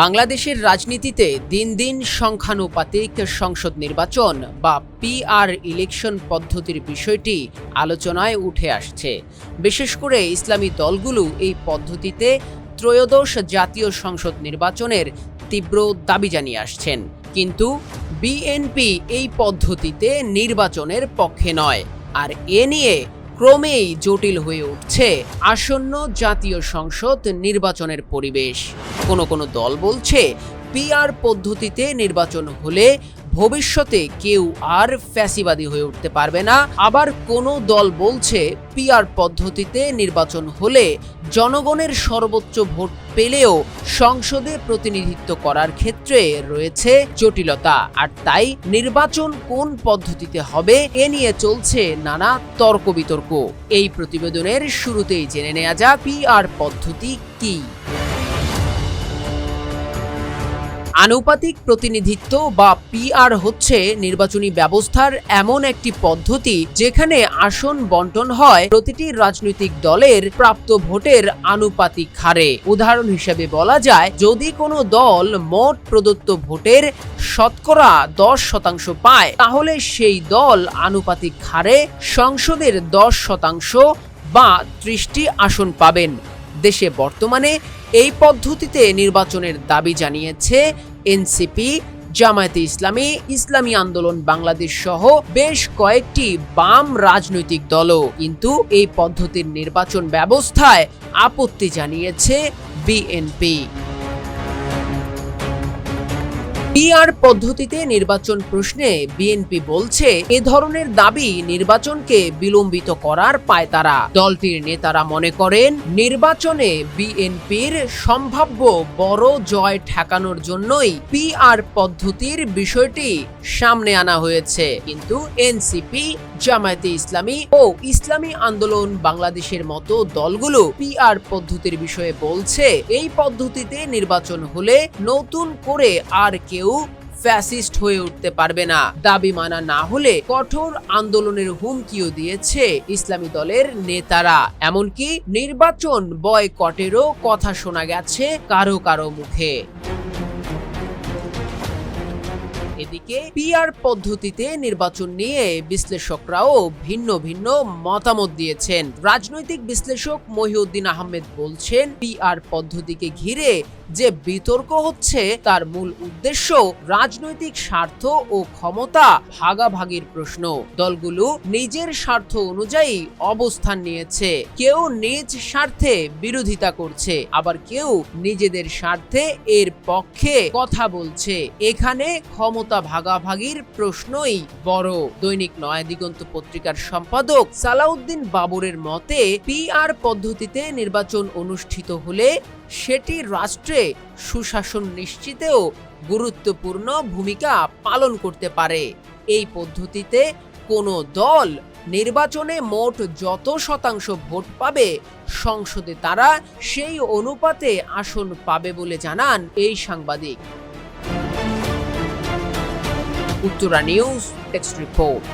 বাংলাদেশের রাজনীতিতে দিন দিন সংখ্যানুপাতিক সংসদ নির্বাচন বা পিআর ইলেকশন পদ্ধতির বিষয়টি আলোচনায় উঠে আসছে। বিশেষ করে ইসলামী দলগুলো এই পদ্ধতিতে ত্রয়োদশ জাতীয় সংসদ নির্বাচনের তীব্র দাবি জানিয়ে আসছেন। কিন্তু বিএনপি এই পদ্ধতিতে নির্বাচনের পক্ষে নয়। আর এ নিয়ে ক্রমেই জটিল হয়ে উঠছে আসন্ন জাতীয় সংসদ নির্বাচনের পরিবেশ। কোনো কোনো দল বলছে, পিআর পদ্ধতিতে নির্বাচন হলে ভবিষ্যতে কেউ আর ফ্যাসিবাদী হয়ে উঠতে পারবে না। আবার কোনো দল বলছে, পিআর পদ্ধতিতে নির্বাচন হলে জনগণের সর্বোচ্চ ভোট পেলেও সংসদে প্রতিনিধিত্ব করার ক্ষেত্রে রয়েছে জটিলতা। আর তাই নির্বাচন কোন পদ্ধতিতে হবে, এ নিয়ে চলছে নানা তর্ক বিতর্ক এই প্রতিবেদনের শুরুতেই জেনে নেওয়া যাক, পিআর পদ্ধতি কি। আনুপাতিক প্রতিনিধিত্ব বা পিআর হচ্ছে নির্বাচনী ব্যবস্থার এমন একটি পদ্ধতি যেখানে আসন বন্টন হয় প্রতিটি রাজনৈতিক দলের প্রাপ্ত ভোটের আনুপাতিক হারে। উদাহরণ হিসেবে বলা যায়, যদি কোনো দল মোট প্রদত্ত ভোটের শতকরা দশ শতাংশ পায়, তাহলে সেই দল আনুপাতিক হারে সংসদের দশ শতাংশ বা ত্রিশটি আসন পাবেন। দেশে বর্তমানে এই পদ্ধতিতে নির্বাচনের দাবি জানিয়েছে এনসিপি, জামায়াতে ইসলামী ইসলামী আন্দোলন বাংলাদেশ সহ বেশ কয়েকটি বাম রাজনৈতিক দলও কিন্তু এই পদ্ধতির নির্বাচন ব্যবস্থায় আপত্তি জানিয়েছে বিএনপি। পিআর পদ্ধতিতে নির্বাচন প্রশ্নে বিএনপি বলছে, এ ধরনের দাবি নির্বাচনকে বিলম্বিত করার পায় তারা। দলটির নেতারা মনে করেন, নির্বাচনে বিএনপির সম্ভাব্য বড় জয় ঠেকানোর জন্যই পিআর পদ্ধতির বিষয়টি সামনে আনা হয়েছে। কিন্তু এনসিপি জামায়াতে ইসলামী ও ইসলামী আন্দোলন বাংলাদেশের মতো দলগুলো পিআর পদ্ধতির বিষয়ে বলছে, এই পদ্ধতিতে নির্বাচন হলে নতুন করে আর কেউ ফ্যাসিস্ট হয়ে উঠতে পারবে না। দাবি মানা না হলে কঠোর আন্দোলনের হুমকিও দিয়েছে ইসলামী দলের নেতারা। এমনকি নির্বাচন বয়কটেরও কথা শোনা গেছে কারও কারও মুখে। এদিকে পিআর পদ্ধতিতে নির্বাচন নিয়ে বিশ্লেষকরাও ভিন্ন ভিন্ন মতামত দিয়েছেন। রাজনৈতিক বিশ্লেষক মহিউদ্দিন আহমেদ বলছেন, পিআর পদ্ধতিকে ঘিরে যে বিতর্ক হচ্ছে, তার মূল উদ্দেশ্য রাজনৈতিক স্বার্থ ও ক্ষমতা ভাগাভাগির প্রশ্ন। দলগুলো নিজের স্বার্থ অনুযায়ী অবস্থান নিয়েছে। কেউ নিজ স্বার্থে বিরোধিতা করছে, আবার কেউ নিজেদের স্বার্থে এর পক্ষে কথা বলছে। এখানে ক্ষমতা ভাগাভাগির প্রশ্নই বড়। দৈনিক নয়া দিগন্ত পত্রিকার সম্পাদক সালাউদ্দিন বাবরের মতে পিআর পদ্ধতিতে নির্বাচন অনুষ্ঠিত হলে সেটি রাষ্ট্রে সুশাসন নিশ্চিতেও গুরুত্বপূর্ণ ভূমিকা পালন করতে পারে। এই পদ্ধতিতে কোনো দল নির্বাচনে মোট যত শতাংশ ভোট পাবে, সংসদে তারা সেই অনুপাতে আসন পাবে বলে জানান এই সাংবাদিক। Uttara news text report